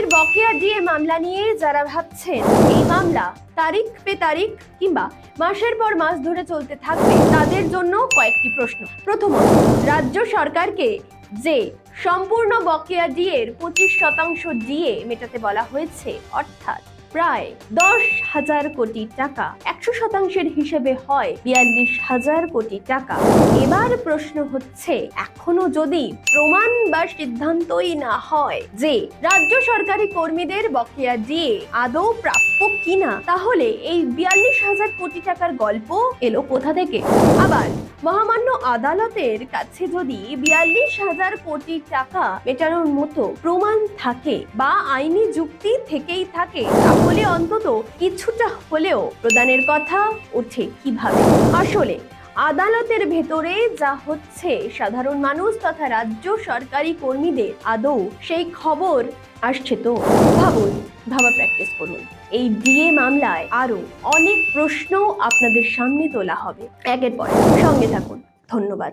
কর্মীদের বকেয়া দিয়ে মামলা নিয়ে যারা ভাবছেন, এই মামলা তারিখ পে তারিখ কিংবা মাসের পর মাস ধরে চলতে থাকবে, তাদের জন্য কয়েকটি প্রশ্ন। প্রথমত, রাজ্য সরকারকে যে সম্পূর্ণ বকেয়া ডিএর পঁচিশ শতাংশ ডিএ মেটাতে বলা হয়েছে, অর্থাৎ প্রায় দশ হাজার কোটি টাকা। একশো শতাংশের হিসেবে হয়। বিয়াল্লিশ হাজার কোটি টাকা। এবার প্রশ্ন হচ্ছে, এখনও যদি প্রমাণ বা সিদ্ধান্তই না হয় যে রাজ্য সরকারি কর্মীদের বকেয়া দিয়ে আদৌ প্রাপ্য কিনা, তাহলে এই বিয়াল্লিশ হাজার কোটি টাকার গল্প এলো কোথা থেকে? আবার, মহামান্য আদালতের কাছে যদি বিয়াল্লিশ হাজার কোটি টাকা মেটানোর মতো প্রমাণ থাকে বা আইনি যুক্তি থেকেই থাকে, তাহলে অন্তত কিছুটা হলেও প্রদানের কথা ওঠে কীভাবে? আসলে, আদালতের ভেতরে যা হচ্ছে, সাধারণ মানুষ তথা রাজ্য সরকারি কর্মীদের আদৌ সেই খবর আসছে তো? ভাবুন, ভাবা প্র্যাকটিস করুন। এই ডিএ মামলায় আরও অনেক প্রশ্ন আপনাদের সামনে তোলা হবে। একের পর সঙ্গে থাকুন। ধন্যবাদ।